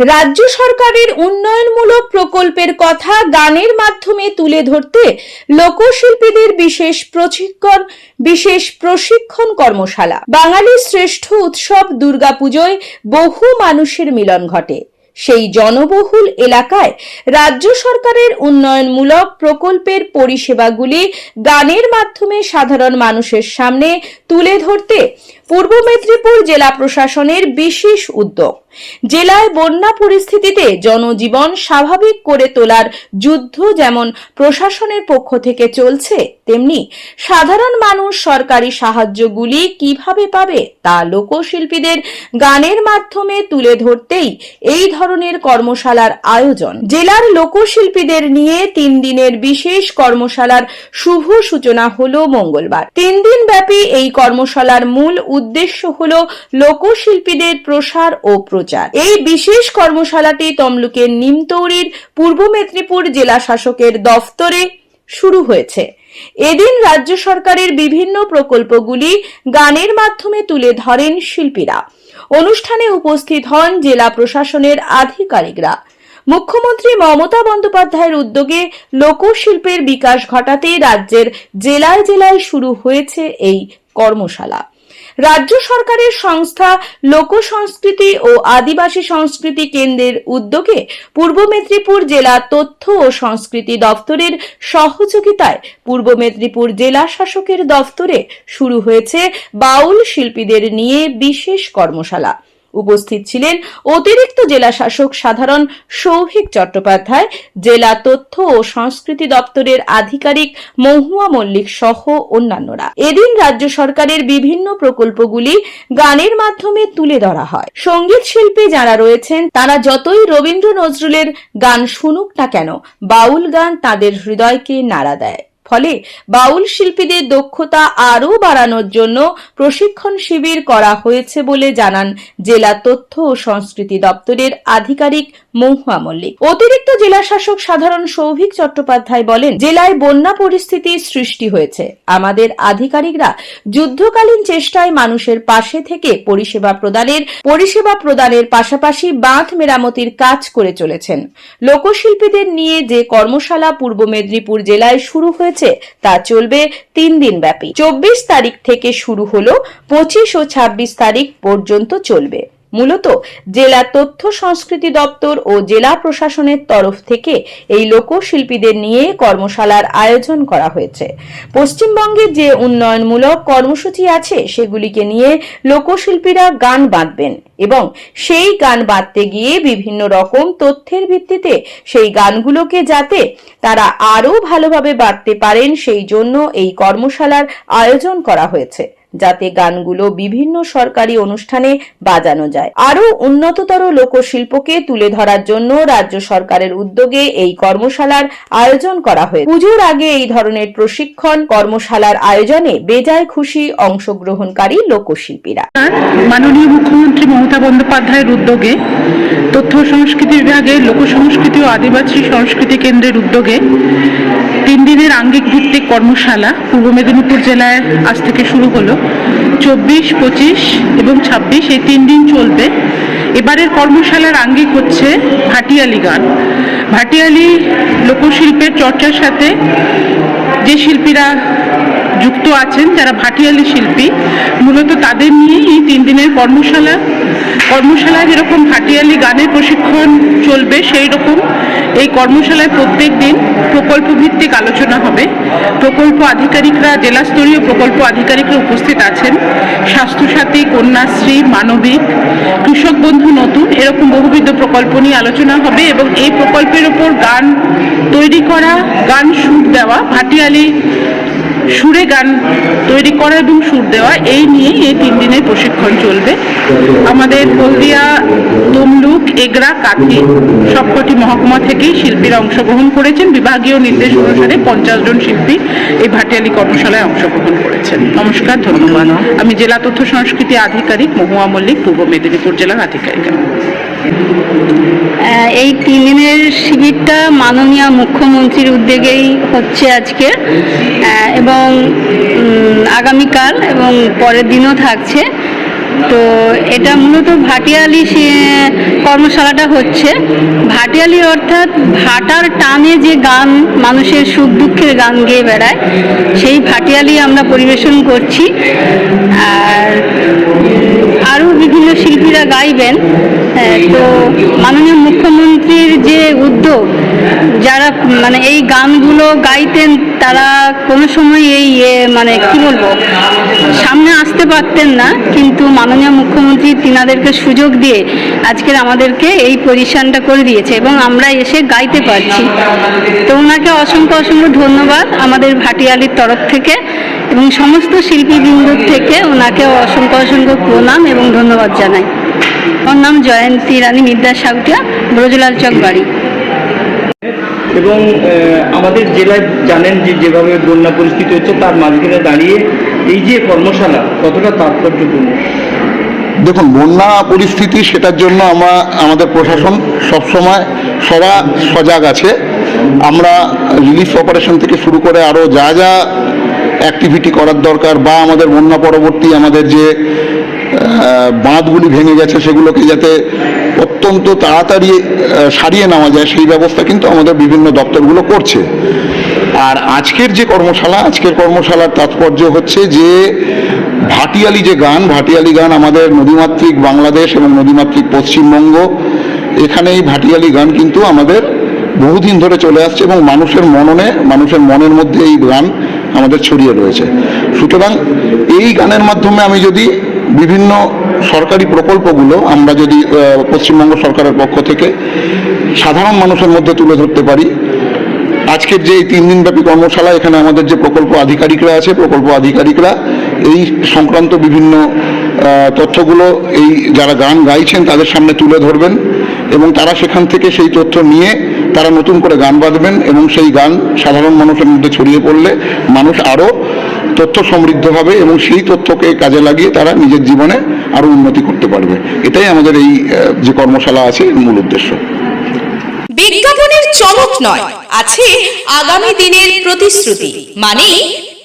রাজ্য সরকারের উন্নয়নমূলক প্রকল্পের কথা গানের মাধ্যমে তুলে ধরতে লোকশিল্পীদের বিশেষ প্রশিক্ষণ বিশেষ প্রশিক্ষণ কর্মশালা। বাঙালির শ্রেষ্ঠ উৎসব দুর্গাপুজোয় বহু মানুষের মিলন ঘটে। সেই জনবহুল এলাকায় রাজ্য সরকারের উন্নয়নমূলক প্রকল্পের পরিষেবাগুলি গানের মাধ্যমে সাধারণ মানুষের সামনে তুলে ধরতে পূর্ব মেদিনীপুর জেলা প্রশাসনের বিশেষ উদ্যোগ। জেলায় বন্যা পরিস্থিতিতে জনজীবন স্বাভাবিক করে তোলার যুদ্ধ যেমন প্রশাসনের পক্ষ থেকে চলছে, তেমনি সাধারণ মানুষ সরকারি সাহায্যগুলি কীভাবে পাবে তা লোকশিল্পীদের গানের মাধ্যমে তুলে ধরতেই এই ধরনের কর্মশালার আয়োজন। জেলার লোকশিল্পীদের নিয়ে তিন দিনের বিশেষ কর্মশালার শুভ সূচনা হল মঙ্গলবার। তিন দিন ব্যাপী এই কর্মশালার মূল উদ্দেশ্য হল লোকশিল্পীদের প্রসার ও প্রচার। এই বিশেষ কর্মশালাটি তমলুকের নিমতৌরির পূর্ব মেদিনীপুর জেলা শাসকের দফতরে শুরু হয়েছে। এদিন রাজ্য সরকারের বিভিন্ন প্রকল্পগুলি গানের মাধ্যমে তুলে ধরেন শিল্পীরা। অনুষ্ঠানে উপস্থিত হন জেলা প্রশাসনের আধিকারিকরা। মুখ্যমন্ত্রী মমতা বন্দ্যোপাধ্যায়ের উদ্যোগে লোকশিল্পের বিকাশ ঘটাতে রাজ্যের জেলায় জেলায় শুরু হয়েছে এই কর্মশালা। রাজ্য সরকারের সংস্থা লোক সংস্কৃতি ও আদিবাসী সংস্কৃতি কেন্দ্রের উদ্যোগে পূর্ব মেদিনীপুর জেলা তথ্য ও সংস্কৃতি দপ্তরের সহযোগিতায় পূর্ব মেদিনীপুর জেলা শাসকের দপ্তরে শুরু হয়েছে বাউল শিল্পীদের নিয়ে বিশেষ কর্মশালা। উপস্থিত ছিলেন অতিরিক্ত জেলা শাসক সাধারণ সৌভিক চট্টোপাধ্যায়, জেলা তথ্য ও সংস্কৃতি দপ্তরের আধিকারিক মহুয়া মল্লিক সহ অন্যান্যরা। এদিন রাজ্য সরকারের বিভিন্ন প্রকল্পগুলি গানের মাধ্যমে তুলে ধরা হয়। সংগীত শিল্পী যারা রয়েছেন, তারা যতই রবীন্দ্র নজরুলের গান শুনুক না কেন, বাউল গান তাদের হৃদয়কে নাড়া দেয়। ফলে বাউল শিল্পীদের দক্ষতা আরও বাড়ানোর জন্য প্রশিক্ষণ শিবির করা হয়েছে বলে জানান জেলা তথ্য ও সংস্কৃতি দপ্তরের আধিকারিক মহুয়া মল্লিক। অতিরিক্ত জেলা শাসক সাধারণ সৌভিক চট্টোপাধ্যায় বলেন, জেলায় বন্যা পরিস্থিতি সৃষ্টি হয়েছে। আমাদের আধিকারিকরা যুদ্ধকালীন চেষ্টায় মানুষের পাশে থেকে পরিষেবা প্রদানের পরিষেবা প্রদানের পাশাপাশি বাঁধ মেরামতির কাজ করে চলেছেন। লোকশিল্পীদের নিয়ে যে কর্মশালা পূর্ব মেদিনীপুর জেলায় শুরু হয়েছে তা চলবে তিন দিন ব্যাপী। চব্বিশ তারিখ থেকে শুরু হলো, পঁচিশ ও ছাব্বিশ তারিখ পর্যন্ত চলবে। মূলত জেলা তথ্য সংস্কৃতি দপ্তর ও জেলা প্রশাসনের তরফ থেকে এই লোকশিল্পীদের নিয়ে কর্মশালার আয়োজন করা হয়েছে। পশ্চিমবঙ্গে যে উন্নয়নমূলক কর্মসূচি আছে, সেগুলিকে নিয়ে লোকশিল্পীরা গান বাঁধবেন এবং সেই গান বাঁধতে গিয়ে বিভিন্ন রকম তথ্যের ভিত্তিতে সেই গানগুলোকে যাতে তারা আরও ভালোভাবে বাঁধতে পারেন, সেই জন্য এই কর্মশালার আয়োজন করা হয়েছে। যাতে গানগুলো বিভিন্ন সরকারি অনুষ্ঠানে বাজানো যায়। আরও উন্নততর লোকশিল্পকে তুলে ধরার জন্য রাজ্য সরকারের উদ্যোগে এই কর্মশালার আয়োজন করা হয়েছে। পুজোর আগে এই ধরনের প্রশিক্ষণ কর্মশালার আয়োজনে বেজায় খুশি অংশগ্রহণকারী লোকশিল্পীরা। মাননীয় মুখ্যমন্ত্রী মমতা বন্দ্যোপাধ্যায়ের উদ্যোগে, তথ্য সংস্কৃতি বিভাগে, লোকসংস্কৃতি ও আদিবাসী সংস্কৃতি কেন্দ্রের উদ্যোগে তিন দিনের আঙ্গিক ভিত্তিক কর্মশালা পূর্ব মেদিনীপুর জেলায় আজ থেকে শুরু হলো। চব্বিশ, পঁচিশ এবং ছাব্বিশ, এই তিন দিন চলবে। এবারের কর্মশালার আঙ্গিক হচ্ছে ভাটিয়ালি গান। ভাটিয়ালি লোকশিল্পের চর্চার সাথে যে শিল্পীরা যুক্ত আছেন, যারা ভাটিয়ালি শিল্পী, মূলত তাদের নিয়ে এই তিন দিনের কর্মশালা। কর্মশালায় যেরকম ভাটিয়ালি গানের প্রশিক্ষণ চলবে সেই রকম এই কর্মশালায় প্রত্যেক দিন প্রকল্প ভিত্তিক আলোচনা হবে। প্রকল্প আধিকারিকরা জেলা স্তরীয় প্রকল্প আধিকারিকরা উপস্থিত আছেন। স্বাস্থ্যসাথী, কন্যাশ্রী, মানবিক, কৃষক বন্ধু নতুন, এরকম বহুবিধ প্রকল্প নিয়ে আলোচনা হবে এবং এই প্রকল্পের ওপর গান তৈরি করা, গান সুর দেওয়া, ভাটিয়ালি সুরে গান তৈরি করা এবং সুর দেওয়া এই নিয়ে এই তিন দিনের প্রশিক্ষণ চলবে। আমাদের হলদিয়া তমলুক এগরা কাথি সবকটি মহকুমা থেকেই শিল্পীরা অংশগ্রহণ করেছেন। বিভাগীয় নির্দেশ অনুসারে পঞ্চাশ জন শিল্পী এই ভাটিয়ালি কর্মশালায় অংশগ্রহণ করেছেন। নমস্কার ধন্যবাদ। আমি জেলা তথ্য সংস্কৃতি আধিকারিক মহুয়া মল্লিক পূর্ব মেদিনীপুর জেলার আধিকারিকা। এই তিন দিনের শিবিরটা মাননীয় মুখ্যমন্ত্রীর উদ্যোগেই হচ্ছে আজকে। এবং আগামীকাল এবং পরের দিনও থাকছে। তো এটা মূলত ভাটিয়ালি কর্মশালাটা হচ্ছে। ভাটিয়ালি অর্থাৎ ভাটার টানে যে গান, মানুষের সুখ দুঃখের গান গেয়ে বেড়ায়, সেই ভাটিয়ালি আমরা পরিবেশন করছি। আর আরও বিভিন্ন শিল্পীরা গাইবেন হ্যাঁ, তো মাননীয় মুখ্যমন্ত্রীর যে উদ্যোগ, যারা মানে এই গানগুলো গাইতেন তারা কোনো সময় এই মানে কি বলব, সামনে আসতে পারতেন না। কিন্তু মাননীয় মুখ্যমন্ত্রী তিনাদেরকে সুযোগ দিয়ে আজকের আমাদেরকে এই পজিশনটা করে দিয়েছে এবং আমরা এসে গাইতে পারছি। তো ওনাকে অসংখ্য অসংখ্য ধন্যবাদ আমাদের ভাটিয়ালির তরফ থেকে এবং সমস্ত শিল্পীবৃন্দর থেকে ওনাকে অসংখ্য অসংখ্য প্রণাম এবং ধন্যবাদ জানাই। আমার নাম জয়ন্তী রানী মিদ্যা সাউটিয়া ব্রজলাল চক বাড়ি। এবং আহ, আমাদের জেলায় জানেন যে যেভাবে বন্যা পরিস্থিতি হচ্ছে তার মাঝখানে দাঁড়িয়ে এই যে কর্মশালা কতটা তাৎপর্যপূর্ণ? দেখুন বন্যা পরিস্থিতি সেটার জন্য আমরা আমাদের প্রশাসন সবসময় সদা সজাগ আছে। আমরা রিলিফ অপারেশন থেকে শুরু করে আরও যা যা অ্যাক্টিভিটি করার দরকার বা আমাদের বন্যা পরবর্তী আমাদের যে বাঁধগুলি ভেঙে গেছে, সেগুলোকে যাতে অত্যন্ত তাড়াতাড়ি সারিয়ে নেওয়া যায়, সেই ব্যবস্থা কিন্তু আমাদের বিভিন্ন দপ্তরগুলো করছে। আর আজকের যে কর্মশালা, আজকের কর্মশালার তাৎপর্য হচ্ছে যে, ভাটিয়ালি যে গান, ভাটিয়ালি গান আমাদের নদীমাতৃক বাংলাদেশ এবং নদীমাতৃক পশ্চিমবঙ্গ এখানে এই ভাটিয়ালি গান কিন্তু আমাদের বহুদিন ধরে চলে আসছে এবং মানুষের মননে, মানুষের মনের মধ্যে এই গান আমাদের ছড়িয়ে রয়েছে। সুতরাং এই গানের মাধ্যমে আমি যদি বিভিন্ন সরকারি প্রকল্পগুলো আমরা যদি পশ্চিমবঙ্গ সরকারের পক্ষ থেকে সাধারণ মানুষের মধ্যে তুলে ধরতে পারি। আজকের যে এই তিন দিনব্যাপী কর্মশালা, এখানে আমাদের যে প্রকল্প আধিকারিকরা আছে, প্রকল্প আধিকারিকরা, এই সংক্রান্ত বিভিন্ন তথ্যগুলো এই যারা গান গাইছেন, তাদের সামনে তুলে ধরবেন এবং তারা সেখান থেকে সেই তথ্য নিয়ে তারা নতুন করে গান বাঁধবেন এবং সেই গান সাধারণ মানুষের মধ্যে ছড়িয়ে পড়লে মানুষ আরও তথ্য সমৃদ্ধ হবে এবং সেই তথ্যকে কাজে লাগিয়ে তারা নিজের জীবনে আরও উন্নতি করতে পারবে। এটাই আমাদের এই যে কর্মশালা আছে মূল উদ্দেশ্য। বিজ্ঞাপনের চমক নয়, আছে আগামী দিনের প্রতিশ্রুতি মানে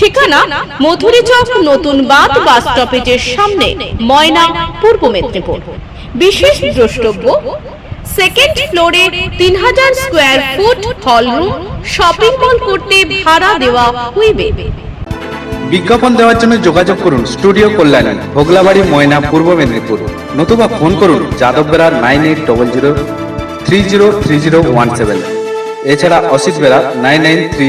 ঠিকানা মধুরী চক, নতুন বাঁধ বাস স্টপেজের সামনে, ময়না, পূর্ব মেদিনীপুর। বিশেষ দ্রষ্টব্য সেকেন্ড ফ্লোরে তিন হাজার square foot hall room shopping mall করতে ভাড়া দেওয়া হইবে। বিজ্ঞাপন দেওয়ার জন্য যোগাযোগ করুন স্টুডিও কল্যাণী, ভোগলাবাড়ি, ময়না, পূর্ব মেদিনীপুর। নতুবা ফোন করুন Yadav nine eight double zero three zero three zero one seven এছাড়া Asit Bera nine nine three